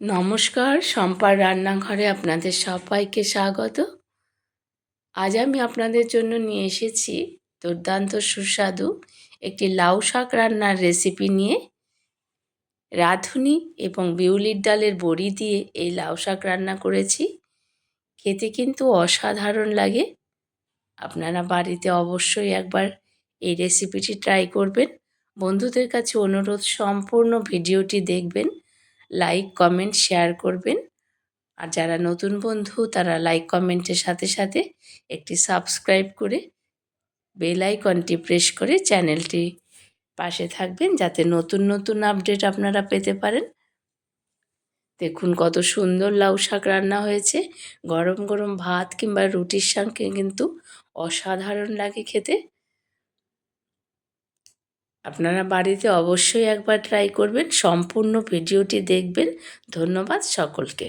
নমস্কার, শম্পার রান্নাঘরে আপনাদের সবাইকে স্বাগত। আজ আমি আপনাদের জন্য নিয়ে এসেছি দুর্দান্ত সুস্বাদু একটি লাউ শাক রান্নার রেসিপি নিয়ে। রাঁধুনি এবং বিউলির ডালের বড়ি দিয়ে এই লাউ শাক রান্না করেছি। খেতে কিন্তু অসাধারণ লাগে। আপনারা বাড়িতে অবশ্যই একবার এই রেসিপিটি ট্রাই করবেন। বন্ধুদের কাছে অনুরোধ, সম্পূর্ণ ভিডিওটি দেখবেন। লাইক কমেন্ট শেয়ার করবেন। আর যারা নতুন বন্ধু, তারা লাইক কমেন্টের সাথে সাথে একটি সাবস্ক্রাইব করে বেল আইকনটি প্রেস করে চ্যানেলটি পাশে থাকবেন যাতে নতুন নতুন আপডেট আপনারা পেতে পারেন। দেখুন কত সুন্দর লাউ শাক রান্না হয়েছে। গরম গরম ভাত কিংবা রুটির সঙ্গে কিন্তু অসাধারণ লাগে খেতে। আপনারা বাড়িতে অবশ্যই একবার ট্রাই করবেন সম্পূর্ণ ভিডিওটি দেখবেন। ধন্যবাদ সকলকে।